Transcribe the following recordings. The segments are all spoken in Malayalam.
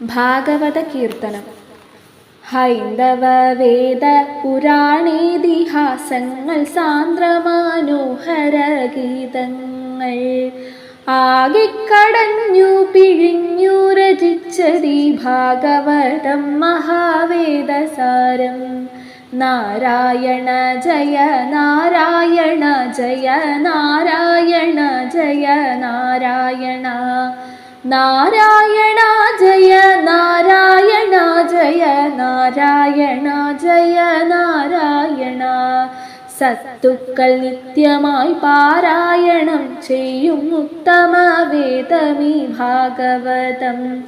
ഭാഗവത കീർത്തനം ഹൈന്ദവ വേദ പുരാണേതിഹാസങ്ങൾ സാന്ദ്രമാനോഹര ഗീതങ്ങൾ ആകിക്കടഞ്ഞു പിഴിഞ്ഞു രചിച്ചതി ഭാഗവതം മഹാവേദസാരം. നാരായണ ജയ നാരായണ ജയ നാരായണ ജയ നാരായണ നാരായണ ജയ നാരായണ ജയ നാരായണ ജയ നാരായണ. സത്തുക്കൾ നിത്യമായി പാരായണം ചെയ്യും ഉത്തമ വേദമീ ഭാഗവതം.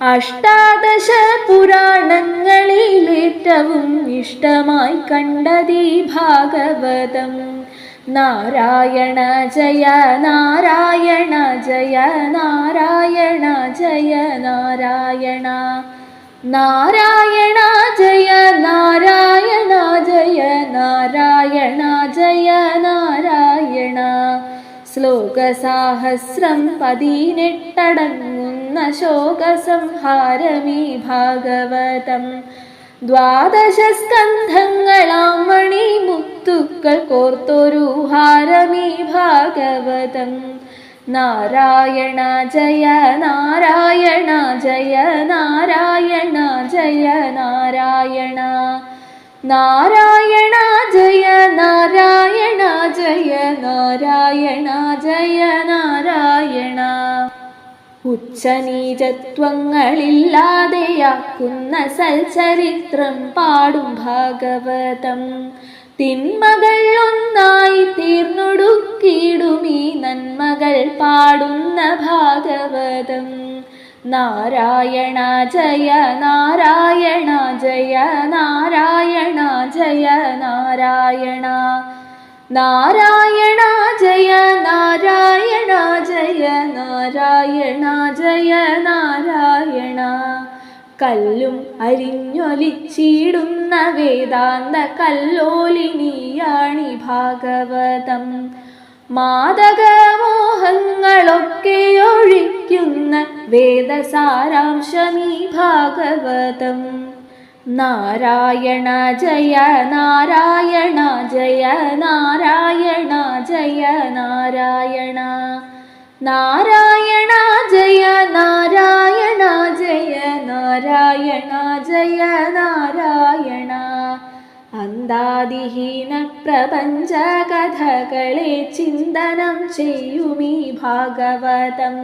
അഷ്ടാദശ പുരാണങ്ങളിലേറ്റവും ഇഷ്ടമായി കണ്ടതീ ഭാഗവതം. നാരായണ ജയ നാരായണ ജയ നാരായണ ജയ നാരായണ. നാരായണ ജയ നാരായണ ജയ നാരായണ ജയ നാരായണ. ശ്ലോകസാഹസ്രം പതിനെട്ടടങ്ങുന്ന ശോകസംഹാരമീ ഭാഗവതം. ദ്വാദശ സ്കന്ധങ്ങളാം കോർത്തൊരു ഹാരമീ ഭാഗവതം. നാരായണ ജയ നാരായണ ജയ നാരായണ ജയ നാരായണ. നാരായണ ജയ നാരായണ ജയ നാരായണ ജയ നാരായണ. ഉച്ചനീചത്വങ്ങളില്ലാതെയാക്കുന്ന സൽചരിത്രം പാടും ഭാഗവതം. തിന്മകൾ ഒന്നായി തീർന്നൊടുക്കിയിടുമീ നന്മകൾ പാടുന്ന ഭാഗവതം. നാരായണ ജയ നാരായണ ജയ നാരായണ ജയ നാരായണ. നാരായണ ജയ നാരായണ ജയ നാരായണ ജയ നാരായണ കല്ലും അരിഞ്ഞൊലിച്ചിടുന്ന വേദാന്ത കല്ലോലിനിയാണി ഭാഗവതം. മാതകമോഹങ്ങളൊക്കെ ഒഴിക്കുന്ന വേദസാരാംശമീ ഭാഗവതം. നാരായണ ജയ നാരായണ ജയ നാരായണ ജയ നാരായണ. നാരായണ ജയ നാരായണ അന്താദിഹീന പ്രപഞ്ച കഥകളെ ചിന്തനം ചെയ്യുമീ ഭാഗവതം.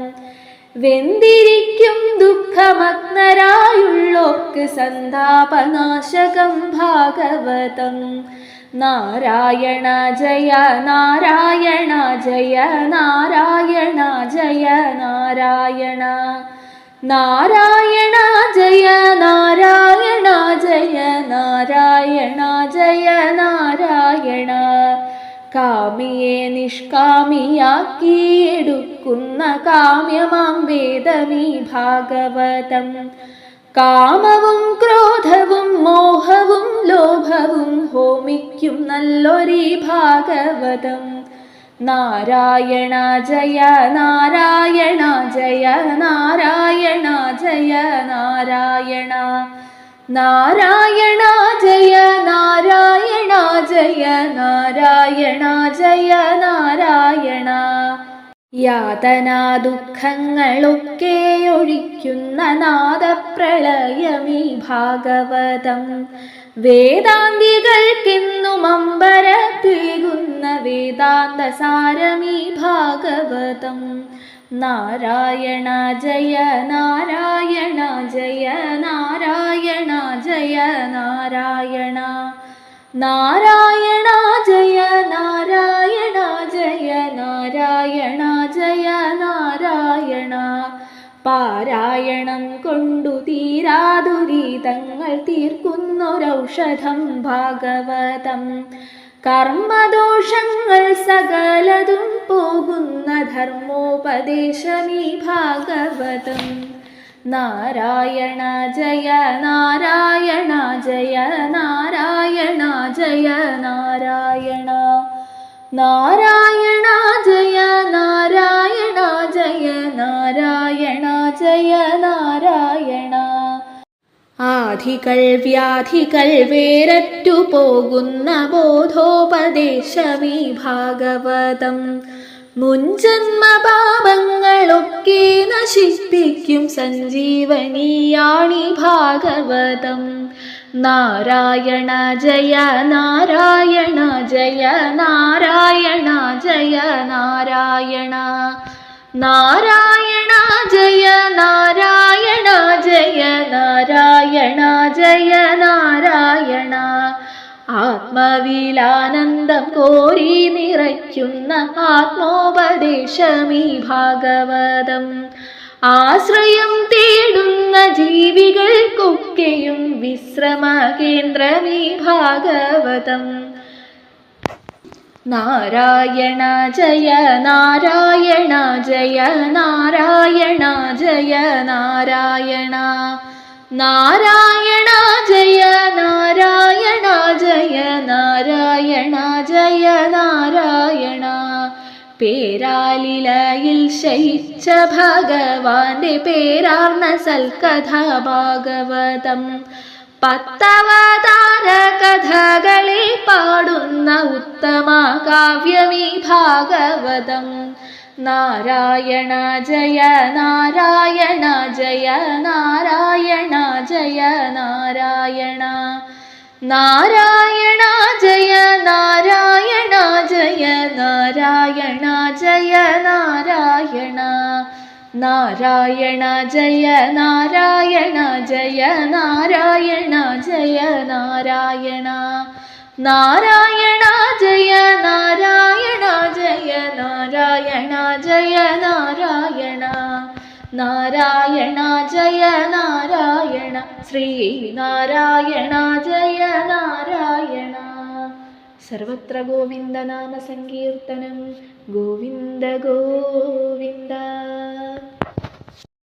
വെന്തിരിക്കും ദുഃഖമഗ്നരായുള്ളോർക്ക് സന്താപനാശകം ഭാഗവതം. നാരായണ ജയ നാരായണ ജയ നാരായണ ജയ നാരായണ. നാരായണ ജയ നാരായണ ജയ നാരായണ ജയ നാരായണ. കാമിയെ നിഷ്കാമിയാക്കിയെടുക്കുന്ന കാമ്യമാം വേദമീ ഭാഗവതം. കാമവും ക്രോധവും മോഹവും ലോഭവും ഹോമിക്കും നല്ലൊരീ ഭാഗവതം. നാരായണ ജയ നാരായണ ജയ നാരായണ ജയ നാരായണ. നാരായണ ജയ നാരായണ ജയ നാരായണ ജയ നാരായണ. യാതനാ ദുഃഖങ്ങളൊക്കെ ഒഴിക്കുന്ന നാദപ്രളയമീ ഭാഗവതം. വേദാന്തികൾക്കെന്നും അമ്പര പീകുന്ന വേദാന്ത സാരമീ ഭാഗവതം. നാരായണ ജയ നാരായണ ജയ നാരായണ ജയ നാരായണ. നാരായണ ജയ നാരായണ ജയ നാരായണ ജയ നാരായണ. പാരായണം കൊണ്ടു തീരാതുരീതങ്ങൾ തീർക്കുന്നൊരൗഷധം ഭാഗവതം. കർമ്മദോഷങ്ങൾ സകലതും പോകുന്ന ധർമ്മോപദേശമീ ഭാഗവതം. നാരായണ ജയ നാരായണ ജയ നാരായണ ജയ നാരായണ. നാരായണ ജയ നാരായണ ജയ നാരായണ ജയ നാരായണ ആധികൾ വ്യാധികൾ വേരറ്റു പോകുന്ന ബോധോപദേശമീ ഭാഗവതം. മുൻജന്മപാപങ്ങളൊക്കെ നശിപ്പിക്കും സഞ്ജീവനിയാണി ഭാഗവതം. നാരായണ ജയ നാരായണ ജയ നാരായണ ജയ നാരായണ നാരായണ ജയ നാരായണ ജയ നാരായണ ജയ നാരായണ. ആത്മവിലാനന്ദം കോരി നിറയ്ക്കുന്ന ആത്മോപദേശമീ ഭാഗവതം. ആശ്രയം തേടുന്ന ജീവികൾക്കൊക്കെയും വിശ്രമ കേന്ദ്രമീ ഭാഗവതം. നാരായണ ജയ നാരായണ ജയ നാരായണ ജയ നാരായണ. നാരായണ ജയ നാരായണ ജയ നാരായണ ജയ നാരായണ. പേരാലിലയിൽ ശയിച്ച ഭഗവാന്റെ പേരാർന്ന സൽക്കഥ ഭാഗവതം പത്തവതാര കഥകളെ പാടുന്ന ഉത്തമ കാവ്യമീ ഭാഗവതം നാരായണ ജയ നാരായണ ജയ നാരായണ ജയ നാരായണ. നാരായണ ജയ നാരായണ ജയ നാരായണ ജയ നാരായണ. നാരായണ ജയ നാരായണ ജയ നാരായണ ജയ നാരായണ. നാരായണ ജയ നാരായണ ജയ നാരായണ ജയ നാരായണ. നാരായണ ജയ നാരായണ. ശ്രീ നാരായണ ജയ നാരായണ. സർവത്ര ഗോവിന്ദ നാമ സങ്കീർത്തനം. ഗോവിന്ദ ഗോവിന്ദ.